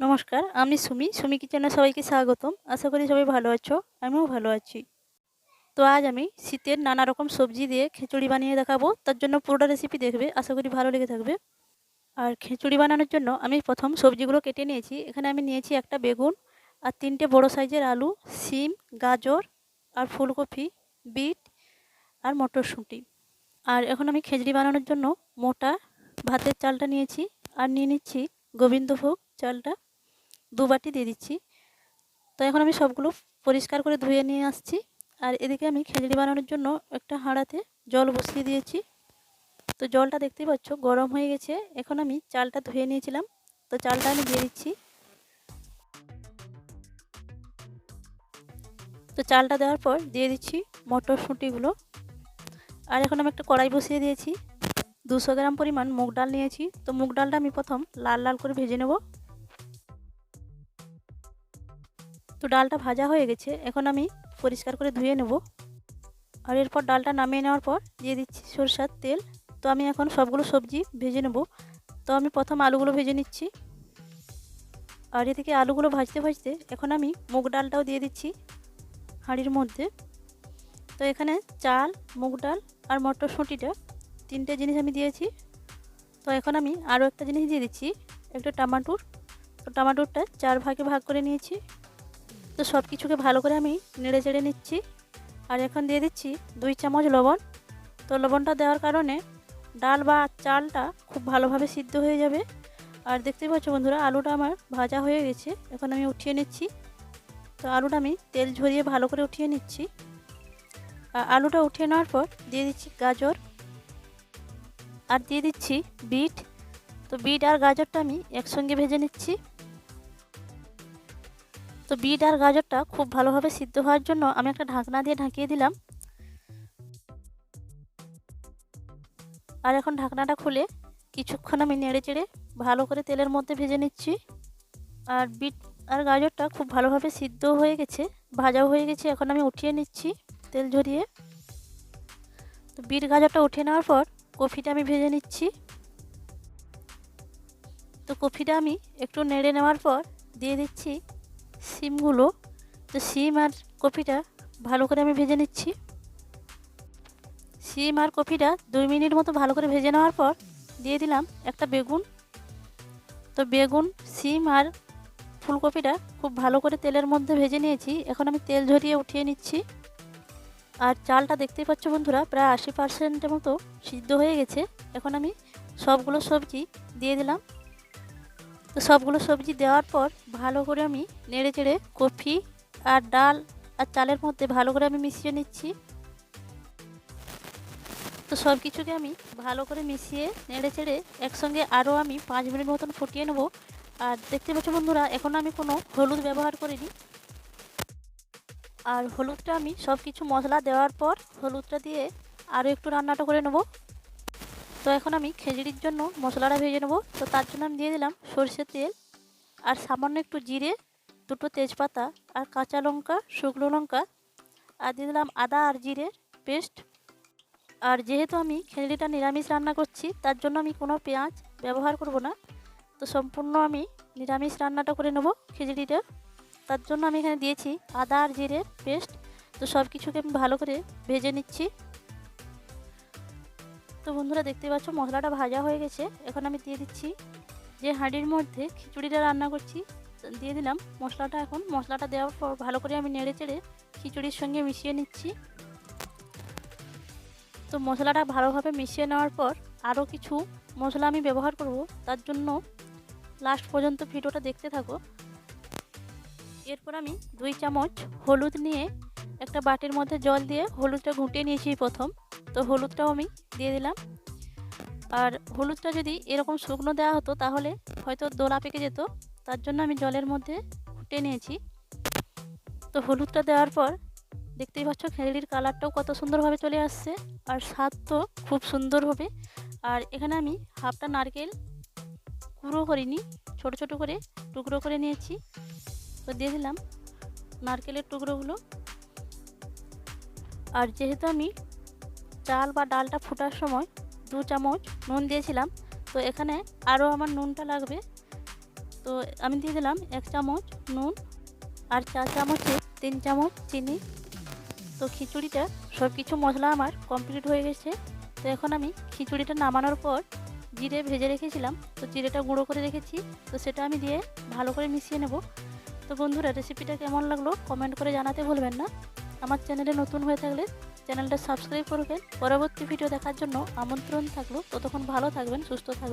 নমস্কার, আমি সুমি সুমি কিচেনে সবাইকে স্বাগতম। আশা করি সবাই ভালো আছো, আমিও ভালো আছি। তো আজ আমি শীতের নানা রকম সবজি দিয়ে খিচুড়ি বানিয়ে দেখাবো, তার জন্য পুরোটা রেসিপি দেখবে, আশা করি ভালো লেগে থাকবে। আর খিচুড়ি বানানোর জন্য আমি প্রথম সবজিগুলো কেটে নিয়েছি, এখানে আমি নিয়েছি একটা বেগুন আর তিনটে বড় সাইজের আলু সিম গাজর আর ফুলকপি, বিট আর মটরশুঁটি। আর এখন আমি খিচুড়ি বানানোর জন্য মোটা ভাতের চালটা নিয়েছি, আর নিয়ে নিচ্ছি গোবিন্দভোগ চালটা। দু বাটি দিয়ে দিচ্ছি। তো এখন আমি সবগুলো পরিষ্কার করে ধুয়ে নিয়ে আসছি। আর এদিকে আমি খিচড়ি বানানোর জন্য একটা হাঁড়াতে জল বসিয়ে দিয়েছি। তো জলটা দেখতেই পাচ্ছ গরম হয়ে গেছে। এখন আমি চালটা ধুয়ে নিয়েছিলাম। তো চালটা আমি দিয়ে দিচ্ছি। তো চালটা দেওয়ার পর দিয়ে দিচ্ছি মটরশুঁটিগুলো। আর এখন আমি একটা কড়াই বসিয়ে দিয়েছি। দুশো গ্রাম পরিমাণ মুগ ডাল নিয়েছি। তো মুগ ডালটা আমি প্রথম লাল লাল করে ভেজে নেব। তো ডালটা ভাজা হয়ে গেছে, এখন আমি পরিষ্কার করে ধুয়ে নেব। আর এরপর ডালটা নামিয়ে নেওয়ার পর দিয়ে দিচ্ছি সরষার তেল। তো আমি এখন সবগুলো সবজি ভেজে নেব। তো আমি প্রথম আলুগুলো ভেজে নিচ্ছি। আর এদিকে আলুগুলো ভাজতে ভাজতে এখন আমি মুগ ডালটাও দিয়ে দিচ্ছি হাঁড়ির মধ্যে। তো এখানে চাল, মুগ ডাল আর মটরশুঁটিটা তিনটে জিনিস আমি দিয়েছি। তো এখন আমি আরও একটা জিনিস দিয়ে দিচ্ছি, একটা টমাটোর। তো টমাটোরটা চার ভাগে ভাগ করে নিয়েছি। তো সব কিছুকে ভালো করে আমি নেড়ে চেড়ে নিচ্ছি। আর এখন দিয়ে দিচ্ছি দুই চামচ লবণ। তো লবণটা দেওয়ার কারণে ডাল বা চালটা খুব ভালোভাবে সিদ্ধ হয়ে যাবে। আর দেখতেই পাচ্ছ বন্ধুরা, আলুটা আমার ভাজা হয়ে গেছে। এখন আমি উঠিয়ে নিচ্ছি। তো আলুটা আমি তেল ঝরিয়ে ভালো করে উঠিয়ে নিচ্ছি। আর আলুটা উঠিয়ে নেওয়ার পর দিয়ে দিচ্ছি গাজর। আর দিয়ে দিচ্ছি বিট। তো বিট আর গাজরটা আমি একসঙ্গে ভেজে নিচ্ছি। তো বিট আর গাজরটা খুব ভালোভাবে সিদ্ধ হওয়ার জন্য আমি একটা ঢাকনা দিয়ে ঢাকিয়ে দিলাম। আর এখন ঢাকনাটা খুলে কিছুক্ষণ আমি নেড়ে চেড়ে ভালো করে তেলের মধ্যে ভেজে নিচ্ছি। আর বিট আর গাজরটা খুব ভালোভাবে সিদ্ধ হয়ে গেছে, ভাজাও হয়ে গেছে। এখন আমি উঠিয়ে নিচ্ছি তেল ঝরিয়ে। তো বিট গাজরটা উঠিয়ে নেওয়ার পর কফিটা আমি ভেজে নিচ্ছি। তো কফিটা আমি একটু নেড়ে নেওয়ার পর দিয়ে দিচ্ছি সিমগুলো, তো সিম আর কপিটা ভালো করে আমি ভেজে নিচ্ছি। সিম আর কপিটা দুই মিনিট মতো ভালো করে ভেজে নেওয়ার পর দিয়ে দিলাম একটা বেগুন। তো বেগুন, সিম আর ফুলকপিটা খুব ভালো করে তেলের মধ্যে ভেজে নিয়েছি। এখন আমি তেল ঝরিয়ে উঠিয়ে নিচ্ছি। আর চালটা দেখতেই পাচ্ছ বন্ধুরা, প্রায় আশি পার্সেন্টের মতো সিদ্ধ হয়ে গেছে। এখন আমি সবগুলো সবজি দিয়ে দিলাম। তো সবগুলো সবজি দেওয়ার পর ভালো করে আমি নেড়ে চেড়ে কফি আর ডাল আর চালের মধ্যে ভালো করে আমি মিশিয়ে নিচ্ছি। তো সব কিছুকে আমি ভালো করে মিশিয়ে নেড়ে চেড়ে একসঙ্গে আরও আমি পাঁচ মিনিট মতন ফুটিয়ে নেব। আর দেখতে পাচ্ছ বন্ধুরা, এখন আমি কোনো হলুদ ব্যবহার করিনি। আর হলুদটা আমি সব কিছু মশলা দেওয়ার পর হলুদটা দিয়ে আরও একটু রান্নাটা করে নেব। তো এখন আমি খেজড়ির জন্য মশলাটা ভেজে নেব। তো তার জন্য আমি দিয়ে দিলাম সরষের তেল আর সামান্য একটু জিরে, দুটো তেজপাতা আর কাঁচা লঙ্কা, শুকনো লঙ্কা আর দিয়ে দিলাম আদা আর জিরের পেস্ট। আর যেহেতু আমি খেজড়িটা নিরামিষ রান্না করছি, তার জন্য আমি কোনো পেঁয়াজ ব্যবহার করব না। তো সম্পূর্ণ আমি নিরামিষ রান্নাটা করে নেব খিচড়িটা তার জন্য আমি এখানে দিয়েছি আদা আর জিরের পেস্ট। তো সব কিছুকে আমি ভালো করে ভেজে নিচ্ছি। তো বন্ধুরা দেখতে পাচ্ছ, মশলাটা ভাজা হয়ে গেছে। এখন আমি দিয়ে দিচ্ছি যে হাঁড়ির মধ্যে খিচুড়িটা রান্না করছি। দিয়ে দিলাম মশলাটা এখন। মশলাটা দেওয়ার পর ভালো করে আমি নেড়ে চেড়ে খিচুড়ির সঙ্গে মিশিয়ে নিচ্ছি। তো মশলাটা ভালোভাবে মিশিয়ে নেওয়ার পর আরও কিছু মশলা আমি ব্যবহার করব। তার জন্য লাস্ট পর্যন্ত ভিডিওটা দেখতে থাকো। এরপর আমি দুই চামচ হলুদ নিয়ে একটা বাটির মধ্যে জল দিয়ে হলুদটা ঘুঁটিয়ে নিয়েছি প্রথম। তো হলুদটাও আমি দিয়ে দিলাম। আর হলুদটা যদি এরকম শুকনো দেওয়া হতো তাহলে হয়তো দোলা পেকে যেত। তার জন্য আমি জলের মধ্যে ফুটে নিয়েছি। তো হলুদটা দেওয়ার পর দেখতেই পাচ্ছ খেলির কালারটাও কত সুন্দরভাবে চলে আসছে আর স্বাদ তো খুব সুন্দর হবে। আর এখানে আমি হাফটা নারকেল কুড়ো করিনি, ছোট ছোট করে টুকরো করে নিয়েছি। তো দিয়ে দিলাম নারকেলের টুকরোগুলো। আর যেহেতু আমি চাল বা ডালটা ফোটার সময় দু চামচ নুন দিয়েছিলাম। তো এখানে আরও আমার নুনটা লাগবে। তো আমি দিয়ে দিলাম এক চামচ নুন আর চা চামচে তিন চামচ চিনি। তো খিচুড়িটা সব কিছু মশলা আমার কমপ্লিট হয়ে গেছে। তো এখন আমি খিচুড়িটা নামানোর পর জিরে ভেজে রেখেছিলাম। তো জিরেটা গুঁড়ো করে রেখেছি। তো সেটা আমি দিয়ে ভালো করে মিশিয়ে নেব। তো বন্ধুরা রেসিপিটা কেমন লাগল কমেন্ট করে জানাতে ভুলবেন না। আমার চ্যানেলে নতুন হয়ে থাকলে চ্যানেলটা সাবস্ক্রাইব করবেন। পরবর্তী ভিডিও দেখার জন্য আমন্ত্রণ থাকল। ততক্ষণ ভালো থাকবেন সুস্থ থাকবেন।